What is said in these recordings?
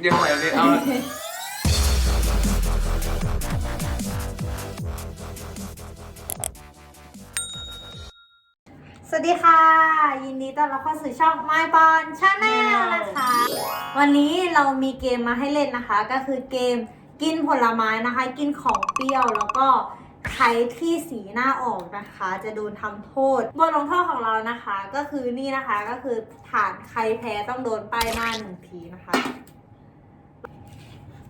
เดี๋ยวใหม่เลยเอาสวัสดีค่ะ ยินดีต้อนรับเข้าสู่ช่อง My b o n Channel นะคะ วันนี้เรามีเกมมาให้เล่นนะคะ ก็คือเกมกินผลไม้นะคะ กินของเปรี้ยวแล้วก็ใครที่สีหน้าออกนะคะ จะโดนทำโทษ บทลงโทษของเรานะคะ ก็คือนี่นะคะก็คือฐานใครแพ้ต้องโดนป้ายหน้าหนึ่งทีนะคะ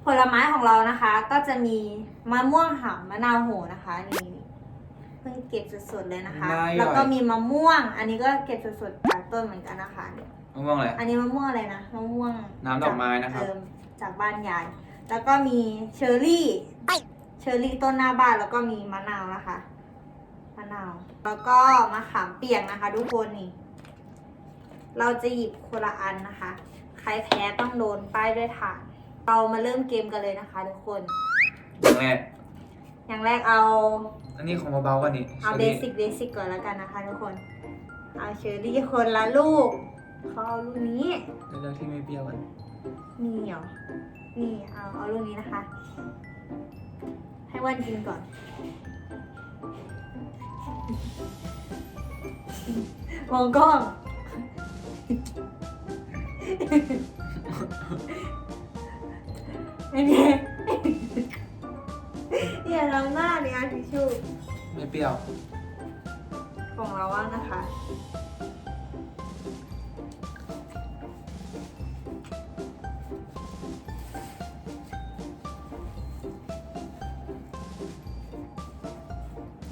ผลไม้ของเรานะคะ ก็จะมีมะม่วงหามะนาวโหนะคะนี่เพิ่งเก็บสดๆเลยนะคะแล้วก็มีมะม่วง อันนี้ก็เก็บสดๆจากต้นเหมือนกันนะคะเนี่ยมะม่วงอะไร อันนี้มะม่วงอะไรนะมะม่วงน้ำดอกไม้นะครับเออจากบ้านยาย แล้วก็มีเชอร์รี่เชอร์รี่ต้นหน้าบ้านแล้วก็มีมะนาวนะคะมะ นาว แล้วก็มะขามเปียกนะคะทุกคนนี่ เราจะหยิบคนละอันนะคะ ใครแพ้ต้องโดนป้ายด้วยถ่าน เรามาเริ่มเกมกันเลยนะคะทุกคน อย่างแรกอย่างแรกเอา อันนี้ของเบาๆก่อนนี่เอาเบสิกเบสิกก่อนแล้วกันนะคะทุกคน เอาเชอร์รี่คนละลูกเขาเอาลูกนี้เลือกที่ไม่เปรี้ยวกันนี่เหรอนี่เอาเอาลูกนี้นะคะ ให้วันกินก่อน มองกล้อง เป็นไงอย่าล้างหน้าเนี่ยทิชชู่ไม่เปรี้ยว ของเราว่านะคะ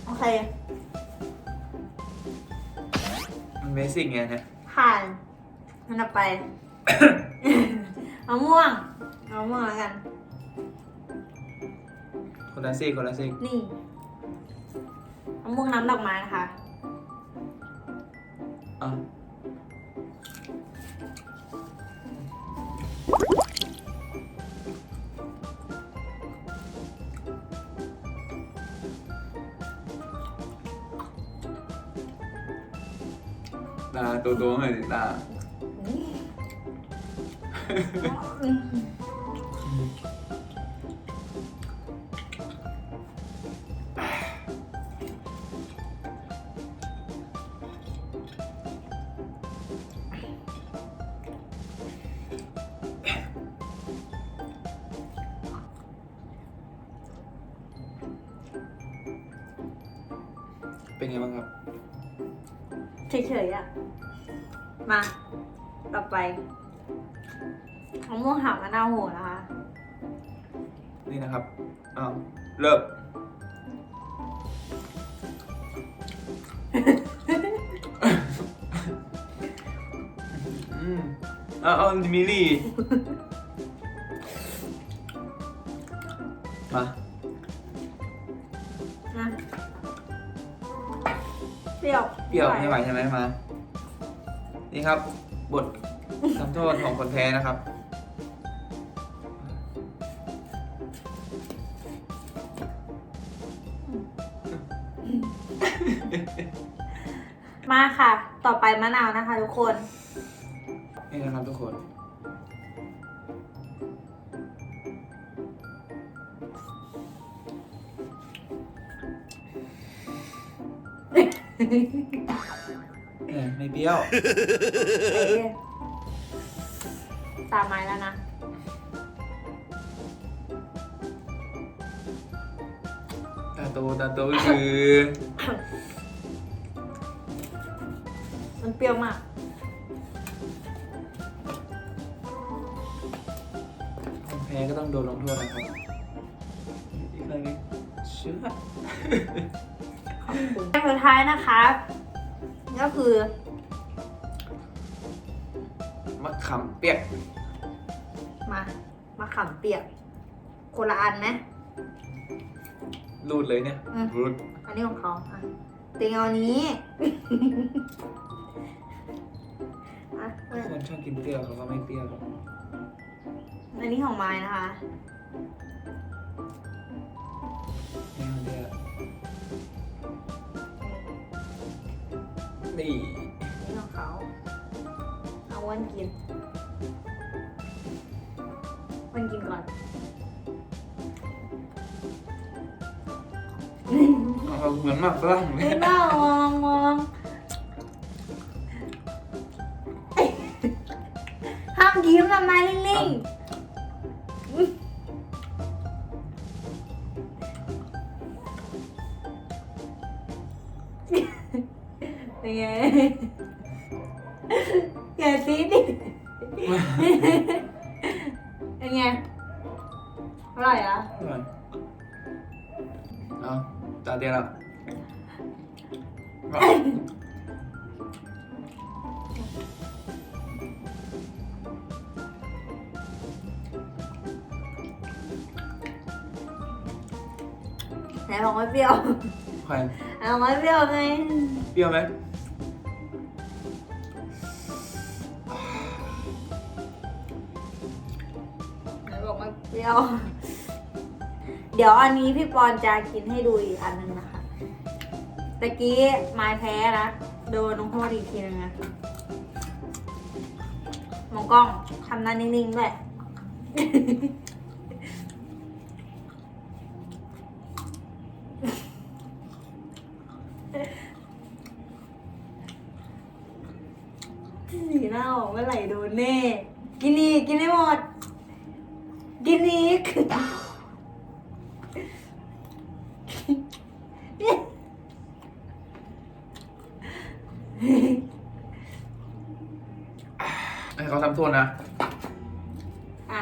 โอเค มันเบสิกไงเนี่ยผ่านอันต่อไป มะม่วงมะม่วงแล้วกัน คนละซีกคนละซีกนี่มะม่วงน้ำดอกไม้นะคะ อะ ตาตัวตัวๆหน่อยสิตาเป็นไงบ้างครับ เฉยๆอะ มา ต่อไปมะม่วงหามมะนาวโหนะคะ นี่นะครับอ้าวเริ่มอืมเอาเอามิลลี่มานะเปรี้ยวเปรี้ยวไม่ไหวใช่ไหมมา นี่ครับ บททำโทษของคนแพ้นะครับ มาค่ะ ต่อไปมะนาวนะคะทุกคน นี่นะครับทุกคนเนี่ย ไม่เปรี้ยว เอ๊ะตามไม้แล้วนะ ตาโตตาโตก็คือมันเปรี้ยวมาก คนแพ้ก็ต้องโดนลงโทษนะครับอีกครั้งหนึงเชื่ออันสุดท้ายนะคะ ก็คือ มะขามเปียกมา มาขามเปียกคนละอันนะ รูดเลยเนี่ยอืม รูดอันนี้ของเขาอะเต็งเอาอันนี้ อะคนชอบกินเปรี้ยวเขาก็ไม่เปรี้ยวหรอกอันนี้ของไม้นะคะ ไม่เอาเลือกนี่อันนี้ของเขา เอาอ้วันกินมันกินก่อน เอาเหมือนหมากฝรั่งเลไม่ยน่ามองมองห้ามยิ้มทำไมนิ่งๆเป็นไง อย่าซีดิเป็นไงอร่อยอะเอาตาเดียวล บอกไม่เปรี้ยว เดี๋ยวอันนี้พี่ปอนจะกินให้ดูอีกอันหนึงนะคะตะกี้ไม้แพ้นะโดนน้องโทษอีกทีนึงนะมองกล้องทำหน้านิ่งๆด้วยสีหน้าออกเมื่อไหร่โดนแน่ กินอีกกินให้หมด นอีกให้เขาทำโทษนะ อะ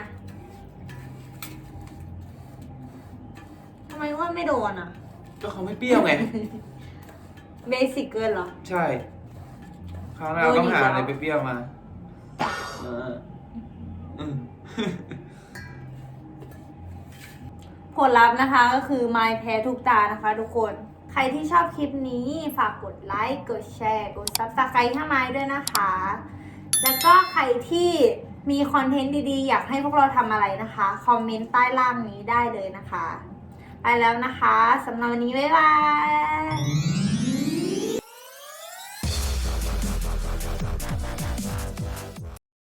ทำไมว่าไม่โดนอะ ก็เขาไม่เปรี้ยวไง เบสิกเกินเหรอ ใช่คราวหน้าต้องหาอะไรเปรี้ยวๆมา เอออืมผ ลลัพธ์นะคะก็คือไม้แพ้ทุกตานะคะทุกคนใครที่ชอบคลิปนี้ฝากกดไลค์กดแชร์กดซับสไครต์ให้ไม้ด้วยนะคะ แล้วก็ใครที่มีคอนเทนต์ดีๆ อยากให้พวกเราทำอะไรนะคะ คอมเมนต์ใต้ล่างนี้ได้เลยนะคะ ไปแล้วนะคะสำหรับวันนี้ บ๊ายบาย